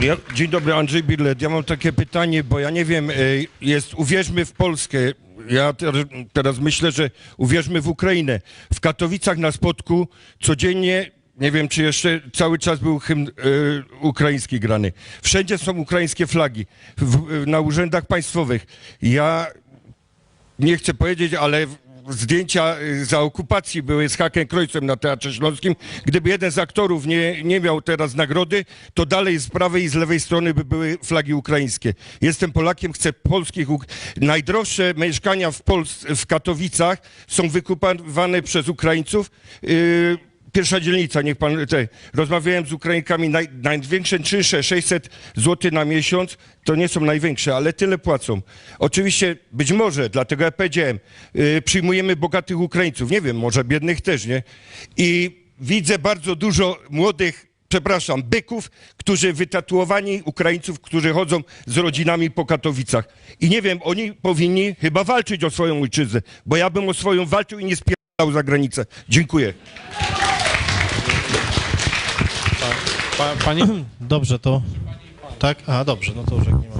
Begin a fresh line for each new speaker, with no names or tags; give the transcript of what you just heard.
Ja, dzień dobry, Andrzej Birlet. Ja mam takie pytanie, bo ja nie wiem, e, jest uwierzmy w Polskę. Ja ter, teraz myślę, że uwierzmy w Ukrainę. W Katowicach na spotku codziennie, nie wiem czy jeszcze cały czas był hymn e, ukraiński grany. Wszędzie są ukraińskie flagi. W, na urzędach państwowych. Ja nie chcę powiedzieć, ale zdjęcia y, za okupacji były z Hakiem Krojcem na Teatrze Śląskim. Gdyby jeden z aktorów nie, nie miał teraz nagrody, to dalej z prawej i z lewej strony by były flagi ukraińskie. Jestem Polakiem, chcę polskich... Najdroższe mieszkania w, Pols- w Katowicach są wykupywane przez Ukraińców. Yy, Pierwsza dzielnica, niech pan. Te, rozmawiałem z Ukrainkami, naj, największe czynsze 600 zł na miesiąc, to nie są największe, ale tyle płacą. Oczywiście, być może, dlatego ja powiedziałem, y, przyjmujemy bogatych Ukraińców, nie wiem, może biednych też, nie? I widzę bardzo dużo młodych, przepraszam, byków, którzy wytatuowani Ukraińców, którzy chodzą z rodzinami po Katowicach. I nie wiem, oni powinni chyba walczyć o swoją ojczyznę, bo ja bym o swoją walczył i nie spierdał za granicę. Dziękuję.
Pa, pani?
Dobrze, to... Tak? A, dobrze, no to już jak nie ma